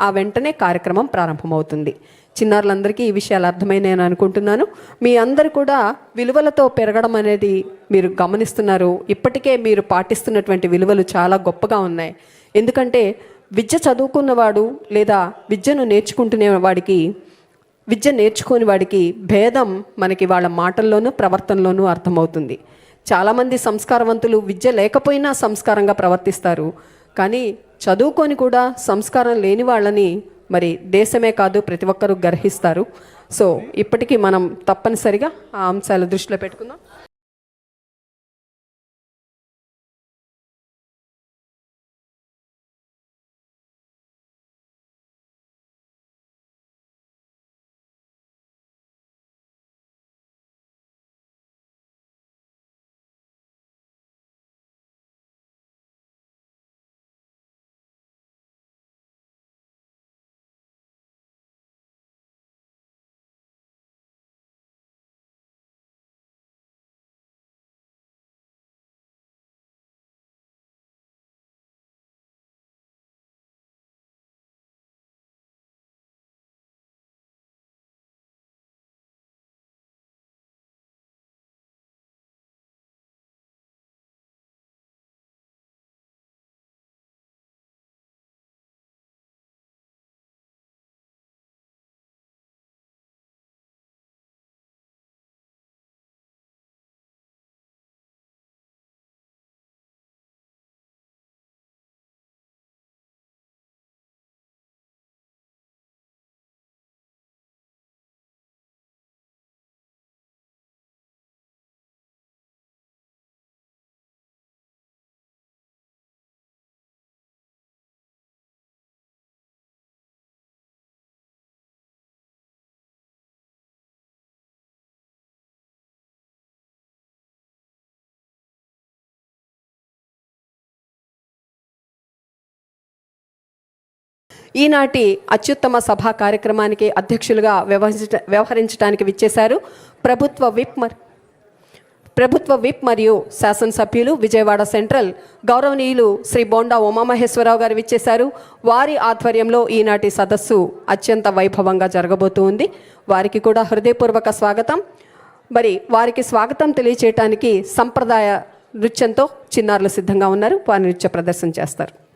ఆ వెంటనే కార్యక్రమం ప్రారంభమవుతుంది. చిన్నారులందరికీ ఈ విషయాలు అర్థమైనాయి నేను అనుకుంటున్నాను. మీ అందరు కూడా విలువలతో పెరగడం అనేది మీరు గమనిస్తున్నారు. ఇప్పటికే మీరు పాటిస్తున్నటువంటి విలువలు చాలా గొప్పగా ఉన్నాయి. ఎందుకంటే విద్య చదువుకున్నవాడు లేదా విద్యను నేర్చుకుంటునే వాడికి విద్య నేర్చుకోని వాడికి భేదం మనకి వాళ్ళ మాటల్లోనూ ప్రవర్తనలోనూ అర్థమవుతుంది. చాలామంది సంస్కారవంతులు విద్య లేకపోయినా సంస్కారంగా ప్రవర్తిస్తారు. కానీ చదువుకొని కూడా సంస్కారం లేని వాళ్ళని మరి దేశమే కాదు ప్రతి ఒక్కరూ గర్హిస్తారు. సో ఇప్పటికీ మనం తప్పనిసరిగా ఆ అంశాలు దృష్టిలో పెట్టుకుందాం. ఈనాటి అత్యుత్తమ సభా కార్యక్రమానికి అధ్యక్షులుగా వ్యవహరించ వ్యవహరించడానికి విచ్చేశారు ప్రభుత్వ విప్ మర్ ప్రభుత్వ విప్ మరియు శాసనసభ్యులు విజయవాడ సెంట్రల్ గౌరవనీయులు శ్రీ బోండా ఉమామహేశ్వరరావు గారు విచ్చేశారు. వారి ఆధ్వర్యంలో ఈనాటి సదస్సు అత్యంత వైభవంగా జరగబోతూ ఉంది. వారికి కూడా హృదయపూర్వక స్వాగతం. మరి వారికి స్వాగతం తెలియచేయటానికి సంప్రదాయ నృత్యంతో చిన్నారులు సిద్ధంగా ఉన్నారు. వారి నృత్య ప్రదర్శన చేస్తారు.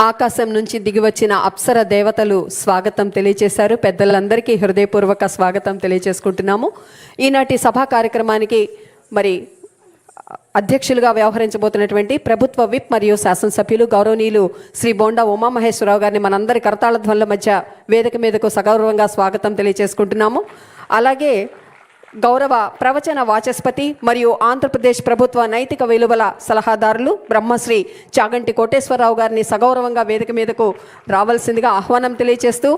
ఆకాశం నుంచి దిగివచ్చిన అప్సర దేవతలు స్వాగతం తెలియజేశారు పెద్దలందరికీ హృదయపూర్వక స్వాగతం తెలియజేసుకుంటున్నాము ఈనాటి సభా కార్యక్రమానికి మరి అధ్యక్షులుగా వ్యవహరించబోతున్నటువంటి ప్రభుత్వ విప్ మరియు శాసనసభ్యులు గౌరవనీయులు శ్రీ బోండా ఉమామహేశ్వరరావు గారిని మనందరి కరతాళ ధ్వనుల మధ్య వేదిక మీదకు సగౌరవంగా స్వాగతం తెలియజేసుకుంటున్నాము అలాగే గౌరవ ప్రవచన వాచస్పతి మరియు ఆంధ్రప్రదేశ్ ప్రభుత్వ నైతిక విలువల సలహాదారులు బ్రహ్మశ్రీ చాగంటి కోటేశ్వరరావు గారిని సగౌరవంగా వేదిక మీదకు రావాల్సిందిగా ఆహ్వానం తెలియజేస్తూ